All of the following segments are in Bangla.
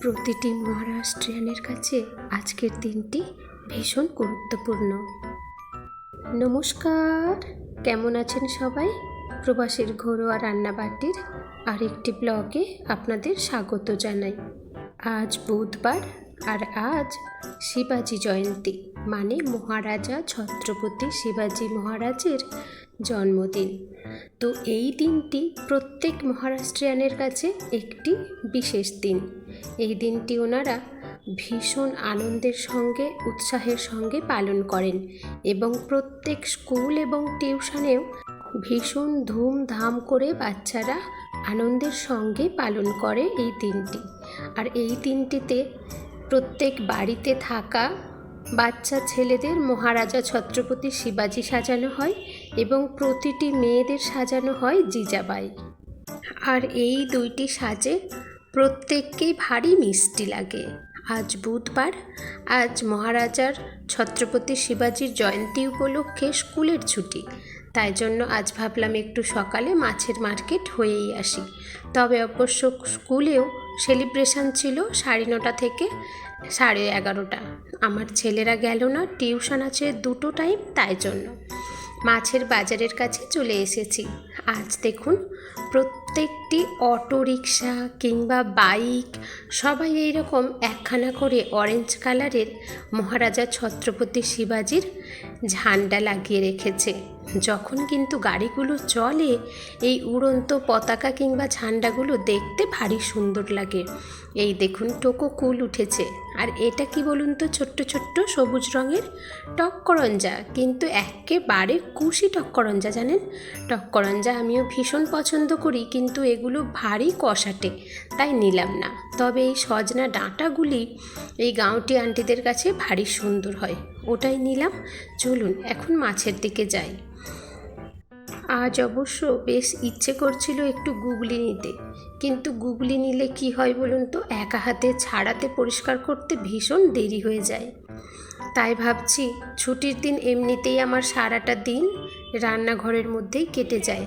প্রতিটি মহারাষ্ট্রিয়ানের কাছে আজকের দিনটি ভীষণ গুরুত্বপূর্ণ। নমস্কার, কেমন আছেন সবাই? প্রবাসীর ঘরোয়া রান্নাবাটির আরেকটি ব্লগে আপনাদের স্বাগত জানাই। আজ বুধবার আর আজ শিবাজি জয়ন্তী মানে মহারাজা ছত্রপতি শিবাজি মহারাজের জন্মদিন। তো এই দিনটি প্রত্যেক মহারাষ্ট্রিয়ানের কাছে একটি বিশেষ দিন। এই দিনটি ওনারা ভীষণ আনন্দের সঙ্গে, উৎসাহের সঙ্গে পালন করেন এবং প্রত্যেক স্কুল এবং টিউশনেও ভীষণ ধুমধাম করে বাচ্চারা আনন্দের সঙ্গে পালন করে এই দিনটি। আর এই দিনটিতে প্রত্যেক বাড়িতে থাকা বাচ্চা ছেলেদের মহারাজা ছত্রপতি শিবাজি সাজানো হয়। এবং প্রতিটি মেয়েদের সাজানো হয় জিজাবাই। আর এই দুইটি সাজে প্রত্যেককেই ভারী মিষ্টি লাগে। আজ বুধবার, আজ মহারাজার ছত্রপতি শিবাজির জয়ন্তী উপলক্ষে স্কুলের ছুটি। তাই জন্য আজ ভাবলাম একটু সকালে মাছের মার্কেট হয়েই আসি। তবে অবশ্য স্কুলেও সেলিব্রেশন ছিল সাড়ে নটা থেকে সাড়ে এগারোটা। আমার ছেলেরা গেল না, টিউশন আছে দুটো টাইম তাই জন্য। মাছের বাজারের কাছে চলে এসেছি। আজ দেখুন প্রত্যেকটি অটো রিক্সা কিংবা বাইক, সবাই এই রকম একখানা করে অরেঞ্জ কালারের মহারাজা ছত্রপতি শিবাজির ঝান্ডা লাগিয়ে রেখেছে। যখন কিন্তু গাড়িগুলো চলে, এই উড়ন্ত পতাকা কিংবা ঝান্ডাগুলো দেখতে ভারী সুন্দর লাগে। এই দেখুন, টোকো কুল উঠেছে। আর এটা কি বলুন তো, ছোট্ট ছোট্ট সবুজ রঙের টক্করঞ্জা? কিন্তু একেবারে কুশি টক্করঞ্জা, জানেন? টক্করঞ্জা আমিও ভীষণ পছন্দ করি, কিন্তু এগুলো ভারী কষাটে, তাই নিলাম না। তবে এই সজনা ডাঁটাগুলি এই গাঁওটি আন্টিদের কাছে ভারী সুন্দর হয়। ওটাই নিলাম। চলুন, এখন মাছের দিকে যাই। আজ অবশ্য বেশ ইচ্ছে করছিল একটু গুগলি নিতে, কিন্তু গুগলি নিলে কি হয় বলুন তো? একা হাতে ছাড়াতে পরিষ্কার করতে ভীষণ দেরি হয়ে যায়। তাই ভাবছি, ছুটির দিন এমনিতেই আমার সারাটা দিন রান্নাঘরের মধ্যেই কেটে যায়।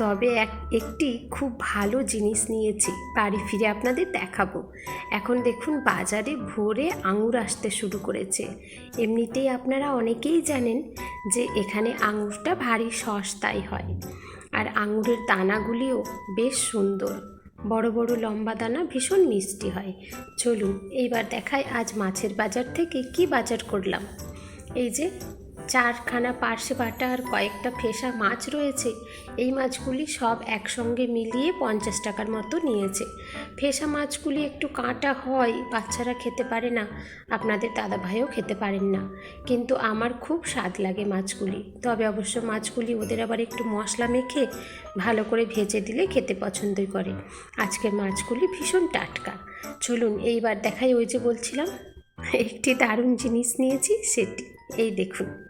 তবে এক, একটি খুব ভালো জিনিস নিয়েছি। বাড়ি ফিরে আপনাদের দেখাবো। এখন দেখুন বাজারে ভোরে আঙুর আসতে শুরু করেছে। এমনিতেই আপনারা অনেকেই জানেন যে এখানে আঙুরটা ভারী সস্তায় হয়। আর আঙুরের দানাগুলিও বেশ সুন্দর। বড় বড় লম্বা দানা ভীষণ মিষ্টি হয়। চলুন, এইবার দেখাই আজ মাছের বাজার থেকে কি বাজার করলাম। এই যে চারখানা পার্শে বাটা আর কয়েকটা ফেসা মাছ রয়েছে। এই মাছগুলি সব একসঙ্গে মিলিয়ে পঞ্চাশ টাকার মতো নিয়েছে। ফেসা মাছগুলি একটু কাঁটা হয়, বাচ্চারা খেতে পারে না। আপনাদের দাদা ভাইও খেতে পারেন না। কিন্তু আমার খুব স্বাদ লাগে মাছগুলি। তবে অবশ্য মাছগুলি ওদের আবার একটু মশলা মেখে ভালো করে ভেজে দিলে খেতে পছন্দই করে। আজকের মাছগুলি ভীষণ টাটকা। চলুন এইবার দেখাই ওই যে বলছিলাম, একটি দারুণ জিনিস নিয়েছি সেটি। এই দেখুন।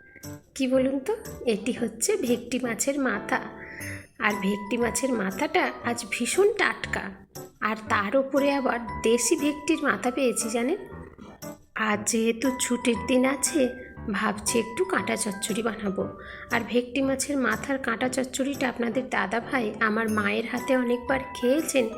কি বলুন তো? এটি হচ্ছে ভেকটি মাছের মাথা। আর ভেকটি মাছের মাথাটা আজ ভীষণ টাটকা। আর তার উপরে আবার দেশি ভেকটির মাথা পেয়েছি জানেন? আর যেহেতু ছুটির দিন আছে ভাবছি একটু কাঁটা চচ্চড়ি বানাবো। আর ভেটকি মাছের মাথার কাঁটা চচ্চড়িটা আপনাদের দাদা ভাই আমার মায়ের হাতে অনেকবার খেয়েছেন,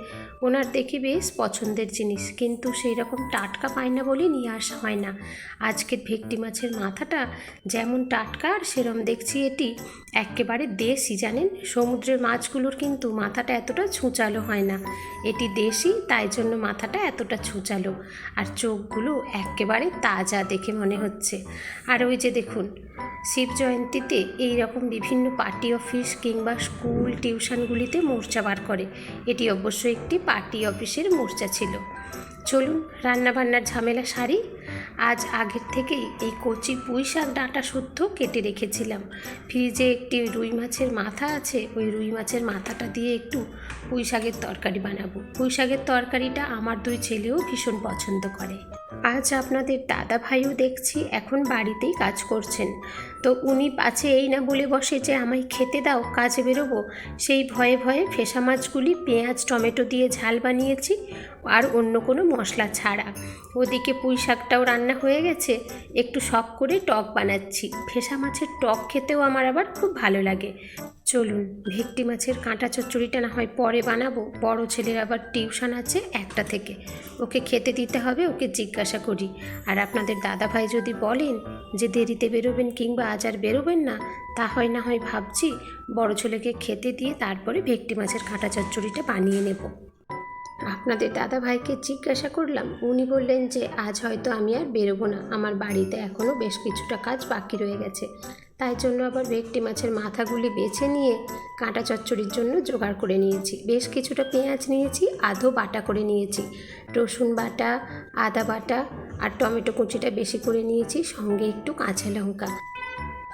ওনার দেখি বেশ পছন্দের জিনিস। কিন্তু সেই রকম টাটকা পায় না বলে নিয়ে আসা হয় না। আজকের ভেটকি মাছের মাথাটা যেমন টাটকা আর সেরম দেখছি এটি একেবারে দেশি, জানেন? সমুদ্রের মাছগুলোর কিন্তু মাথাটা এতটা ছুঁচালো হয় না। এটি দেশি, তাই জন্য মাথাটা এতটা ছুঁচালো। আর চোখগুলো একেবারে তাজা দেখে মনে হচ্ছে। আর ওই যে দেখুন, শিব জয়ন্তীতে এই রকম বিভিন্ন পার্টি অফিস কিংবা স্কুল টিউশনগুলিতে মোর্চা বার করে। এটি অবশ্য একটি পার্টি অফিসের মোর্চা ছিল। চলুন, রান্নাবান্নার ঝামেলা সারি। আজ আগের থেকেই এই কচি পুঁই শাক ডাঁটা শুদ্ধ কেটে রেখেছিলাম। ফ্রিজে একটি রুই মাছের মাথা আছে, ওই রুই মাছের মাথাটা দিয়ে একটু পুঁই শাকের তরকারি বানাবো। পুঁই শাকের তরকারিটা আমার দুই ছেলেও ভীষণ পছন্দ করে। আজ আপনাদের দাদা ভাইও দেখছি, এখন বাড়িতেই কাজ করছেন। তো উনি পাছে এই না বলে বসে যে আমায় খেতে দাও, কাজে বেরোবো, সেই ভয়ে ভয়ে ফেসা মাছগুলি পেঁয়াজ, টমেটো দিয়ে ঝাল বানিয়েছি আর অন্য কোনো মশলা ছাড়া। ওদিকে পুঁই শাকটাও রান্না হয়ে গেছে। একটু শখ করে টক বানাচ্ছি। ফেসা মাছের টক খেতেও আমার আবার খুব ভালো লাগে। চলুন, ভেটকি মাছের কাঁটা চচ্চড়িটা না হয় পরে বানাবো। বড় ছেলের আবার টিউশন আছে একটা থেকে। ওকে খেতে দিতে হবে, ওকে জিজ্ঞাসা করি। আর আপনাদের দাদা ভাই যদি বলেন যে দেরিতে বেরোবেন কিংবা আজ আর বেরোবেন না, তা হয় না হয় ভাবছি, বড় ছেলেকে খেতে দিয়ে তারপরে ভেটকি মাছের কাঁটা চচ্চড়িটা বানিয়ে নেব। আপনাদের দাদা ভাইকে জিজ্ঞাসা করলাম। উনি বললেন যে, আজ হয়তো আমি আর বেরোবো না। আমার বাড়িতে এখনও বেশ কিছুটা কাজ বাকি রয়ে গেছে। তাই জন্য আবার ভেটকি মাছের মাথাগুলি বেছে নিয়ে কাঁটা চচ্চড়ির জন্য জোগাড় করে নিয়েছি। বেশ কিছুটা পেঁয়াজ নিয়েছি, আধো বাটা করে নিয়েছি। রসুন বাটা, আদা বাটা আর টমেটো কুচিটা বেশি করে নিয়েছি, সঙ্গে একটু কাঁচা লঙ্কা।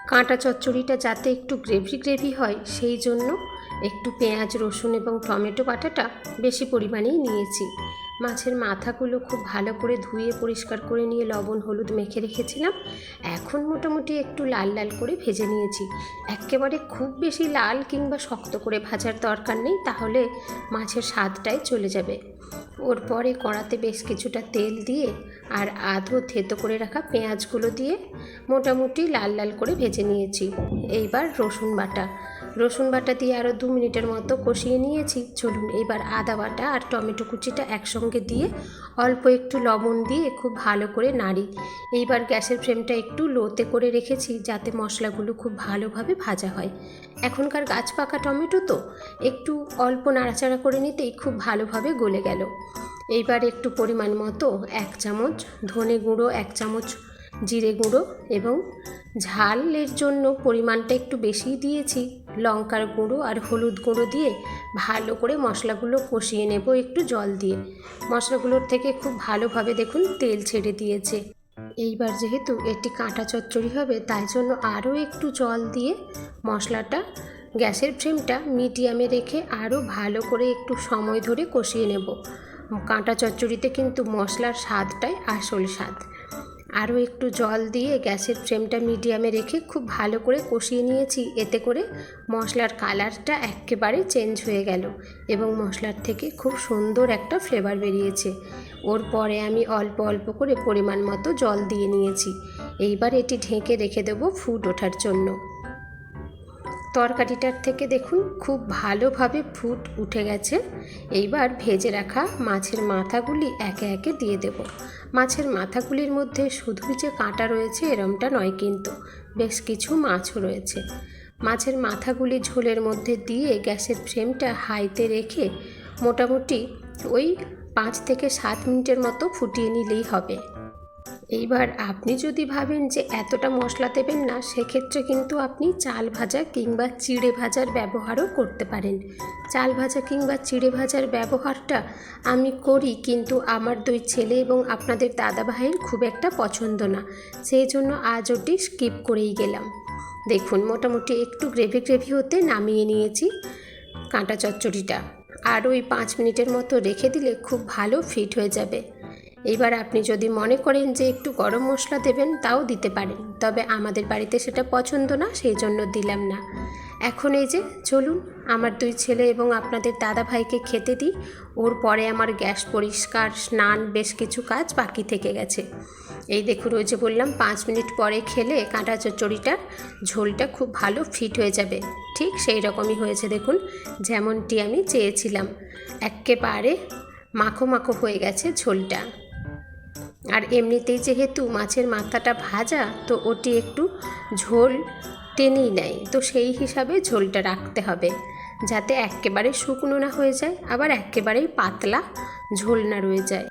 কাঁটা চচ্চড়িটা যাতে একটু গ্রেভি গ্রেভি হয়, সেই জন্য একটু পেঁয়াজ, রসুন এবং টমেটো বাটাটা বেশি পরিমাণেই নিয়েছি। মাছের মাথাগুলো খুব ভালো করে ধুয়ে পরিষ্কার করে নিয়ে লবণ, হলুদ মেখে রেখেছিলাম। এখন মোটামুটি একটু লাল লাল করে ভেজে নিয়েছি। একেবারে খুব বেশি লাল কিংবা শক্ত করে ভাজার দরকার নেই, তাহলে মাছের স্বাদটাই চলে যাবে। ওর পরে কড়াতে বেশ কিছুটা তেল দিয়ে আর আধো থেতো করে রাখা পেঁয়াজগুলো দিয়ে মোটামুটি লাল লাল করে ভেজে নিয়েছি। এইবার রসুন বাটা। রসুন বাটা দিয়ে আরও দু মিনিটের মতো কষিয়ে নিয়েছি। চলুন, এবার আদা বাটা আর টমেটো কুচিটা একসঙ্গে দিয়ে অল্প একটু লবণ দিয়ে খুব ভালো করে নাড়ি। এইবার গ্যাসের ফ্লেমটা একটু লোতে করে রেখেছি যাতে মশলাগুলো খুব ভালোভাবে ভাজা হয়। এখনকার গাছ পাকা টমেটো তো, একটু অল্প নাড়াচাড়া করে নিতেই খুব ভালোভাবে গলে গেল। এইবার একটু পরিমাণ মতো এক চামচ ধনে গুঁড়ো, এক চামচ জিরে গুঁড়ো এবং ঝালের জন্য পরিমাণটা একটু বেশি দিয়েছি। লঙ্কার গুঁড়ো আর হলুদ গুঁড়ো দিয়ে ভালো করে মশলাগুলো কষিয়ে নেব একটু জল দিয়ে। মশলাগুলোর থেকে খুব ভালোভাবে দেখুন তেল ছেড়ে দিয়েছে। এইবার যেহেতু এটি কাঁটা চচ্চড়ি হবে, তাই জন্য আরও একটু জল দিয়ে মশলাটা গ্যাসের ফ্লেমটা মিডিয়ামে রেখে আরও ভালো করে একটু সময় ধরে কষিয়ে নেব। কাঁটা চচ্চড়িতে কিন্তু মশলার স্বাদটাই আসল স্বাদ। আরও একটু জল দিয়ে গ্যাসের ফ্লেমটা মিডিয়ামে রেখে খুব ভালো করে কষিয়ে নিয়েছি। এতে করে মশলার কালারটা একেবারে চেঞ্জ হয়ে গেল এবং মশলার থেকে খুব সুন্দর একটা ফ্লেভার বেরিয়েছে। ওর পরে আমি অল্প অল্প করে পরিমাণ মতো জল দিয়ে নিয়েছি। এইবার এটি ঢেকে রেখে দেবো ফুট ওঠার জন্য। তরকারিটার থেকে দেখুন খুব ভালোভাবে ফুট উঠে গেছে। এইবার ভেজে রাখা মাছের মাথাগুলি একে একে দিয়ে দেব। মাছের মাথাগুলির মধ্যে শুধুই যে কাঁটা রয়েছে, এরমটা নয় কিন্তু। বেশ কিছু মাছও রয়েছে। মাছের মাথাগুলি ঝোলের মধ্যে দিয়ে গ্যাসের ফ্রেমটা হাইতে রেখে মোটামুটি ওই পাঁচ থেকে সাত মিনিটের মতো ফুটিয়ে নিলেই হবে। এইবার আপনি যদি ভাবেন যে এতটা মশলা দেবেন না, সেক্ষেত্রে কিন্তু আপনি চাল ভাজা কিংবা চিড়ে ভাজার ব্যবহারও করতে পারেন। চাল ভাজা কিংবা চিড়ে ভাজার ব্যবহারটা আমি করি, কিন্তু আমার দুই ছেলে এবং আপনাদের দাদা ভাইয়ের খুব একটা পছন্দ না। সেই জন্য আজ ওটি স্কিপ করেই গেলাম। দেখুন, মোটামুটি একটু গ্রেভি গ্রেভি হতে নামিয়ে নিয়েছি কাঁটা চচ্চড়িটা। আর ওই পাঁচ মিনিটের মতো রেখে দিলে খুব ভালো ফিট হয়ে যাবে। এইবার আপনি যদি মনে করেন যে একটু গরম মশলা দেবেন, তাও দিতে পারেন। তবে আমাদের বাড়িতে সেটা পছন্দ না, সেই জন্য দিলাম না। এখন এই যে, চলুন, আমার দুই ছেলে এবং আপনাদের দাদা ভাইকে খেতে দিই। ওর পরে আমার গ্যাস পরিষ্কার, স্নান, বেশ কিছু কাজ বাকি থেকে গেছে। এই দেখুন, ওই যে বললাম, পাঁচ মিনিট পরে খেলে কাঁটা চচ্চড়িটার ঝোলটা খুব ভালো ফিট হয়ে যাবে। ঠিক সেই রকমই হয়েছে, দেখুন, যেমনটি আমি চেয়েছিলাম। একেবারে মাখো মাখো হয়ে গেছে ঝোলটা। আর এমনিতেই যেহেতু মাছের মাথাটা ভাজা তো ওটি একটু ঝোল টেনেই নেয়। তো সেই হিসাবে ঝোলটা রাখতে হবে যাতে একেবারে শুকনো না হয়ে যায় আবার একেবারেই পাতলা ঝোল না রয়ে যায়।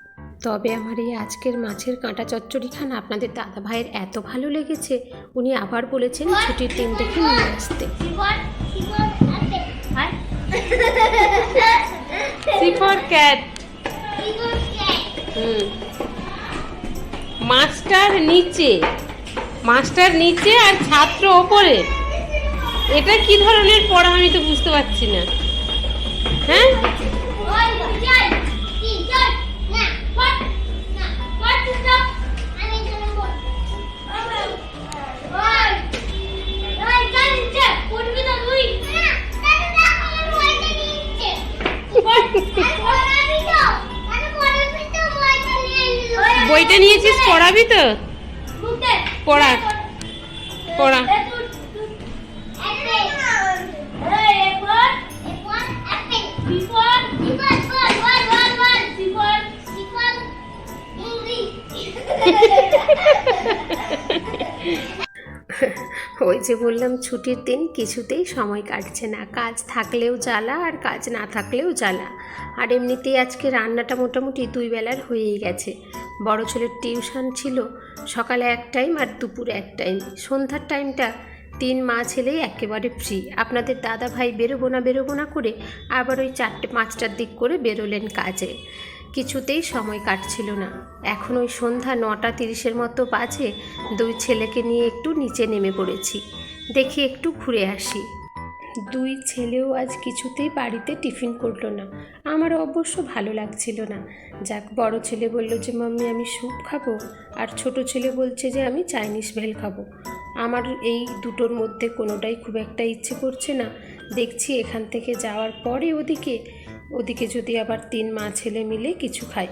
তবে আমার এই আজকের মাছের কাঁটা চচ্চড়ি খান আপনাদের দাদা ভাইয়ের এত ভালো লেগেছে উনি আবার বলেছেন ছুটির দিন দেখে নিয়ে আসতে। ফর ক্যাট হুম। মাস্টার নিচে মাস্টার নিচে আর ছাত্র ওপরে এটা কি ধরনের পড়া আমি তো বুঝতে পারছি না হ্যাঁ বইটা নিয়েছিস? পড়াবি তো? পড়া। পড়া। ওই যে বললাম, ছুটির দিন কিছুতেই সময় কাটছে না। কাজ থাকলেও জ্বালা আর কাজ না থাকলেও জ্বালা। আর এমনিতেই আজকে রান্নাটা মোটামুটি দুই বেলার হয়েই গেছে। বড় ছেলের টিউশন ছিল সকালে এক টাইম আর দুপুরে এক টাইম। সন্ধ্যার টাইমটা তিন মা ছেলেই একেবারে ফ্রি আপনাদের দাদা ভাই বেরোবো না বেরোবো না করে আবার ওই চারটে, পাঁচটার দিক করে বেরোলেন কাজে। কিছুতেই সময় কাটছিল না। এখন ওই সন্ধ্যা নটা তিরিশের মতো বাজে, দুই ছেলেকে নিয়ে একটু নিচে নেমে পড়েছি। দেখি একটু ঘুরে আসি। দুই ছেলেও আজ কিছুতেই বাড়িতে টিফিন করল না। আমার অবশ্য ভালো লাগছিল না। যাক, বড় ছেলে বলল যে, মাম্মি, আমি স্যুপ খাব? আর ছোট ছেলে বলছে যে, আমি চাইনিজ ভেল খাব। আমার এই দুটোর মধ্যে কোনোটাই খুব একটা ইচ্ছে করছে না। দেখছি এখান থেকে যাওয়ার পরে ওদিকে ওদিকে যদি আবার তিন মা ছেলে মিলে কিছু খাই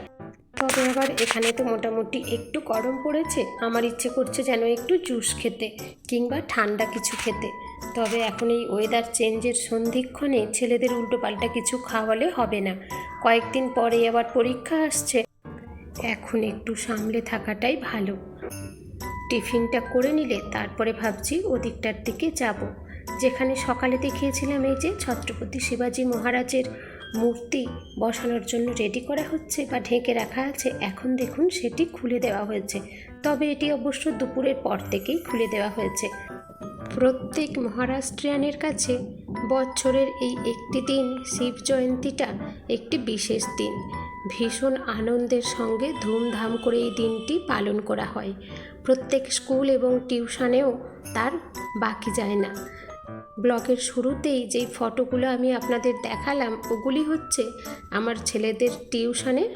তবে আবার এখানে তো মোটামুটি একটু গরম পড়েছে। আমার ইচ্ছে করছে যেন একটু জুস খেতে কিংবা ঠান্ডা কিছু খেতে। তবে এখন এই ওয়েদার চেঞ্জের সন্ধিক্ষণে ছেলেদের উল্টোপাল্টা কিছু খাওয়ালে হবে না। কয়েকদিন পরে আবার পরীক্ষা আসছে। এখন একটু সামলে থাকাটাই ভালো। টিফিনটা করে নিলে তারপরে ভাবছি ওদিকটার দিকে যাব। যেখানে সকালে দেখিয়েছিলাম এই যে, ছত্রপতি শিবাজি মহারাজের মূর্তি বসানোর জন্য রেডি করা হচ্ছে বা ঢেকে রাখা আছে, এখন দেখুন সেটি খুলে দেওয়া হয়েছে। তবে এটি অবশ্য দুপুরের পর থেকেই খুলে দেওয়া হয়েছে। প্রত্যেক মহারাষ্ট্রিয়ানের কাছে বছরের এই একটি দিন, শিব জয়ন্তীটা একটি বিশেষ দিন। ভীষণ আনন্দের সঙ্গে ধুমধাম করে এই দিনটি পালন করা হয়। প্রত্যেক স্কুল এবং টিউশনেও তার বাকি যায় না। ব্লগের শুরুতেই যেই ফটোগুলো আমি আপনাদের দেখালাম, ওগুলি হচ্ছে আমার ছেলেদের টিউশনের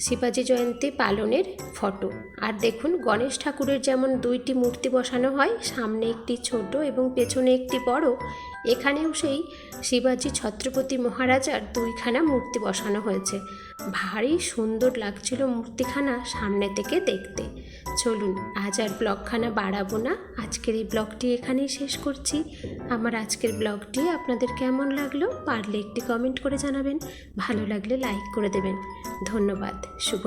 শিবাজি জয়ন্তী পালনের ফটো। আর দেখুন, গণেশ ঠাকুরের যেমন দুইটি মূর্তি বসানো হয়, সামনে একটি ছোট এবং পেছনে একটি বড় এখানেও সেই শিবাজি ছত্রপতি মহারাজার দুইখানা মূর্তি বসানো হয়েছে। ভারী সুন্দর লাগছিল মূর্তিখানা সামনে থেকে দেখতে। চলুন, আজ আর ব্লগখানা বাড়াবো না। আজকের এই ব্লগটি এখানেই শেষ করছি। আমার আজকের ব্লগটি আপনাদের কেমন লাগল পারলে একটি কমেন্ট করে জানাবেন। ভালো লাগলে লাইক করে দেবেন। ধন্যবাদ। শুভ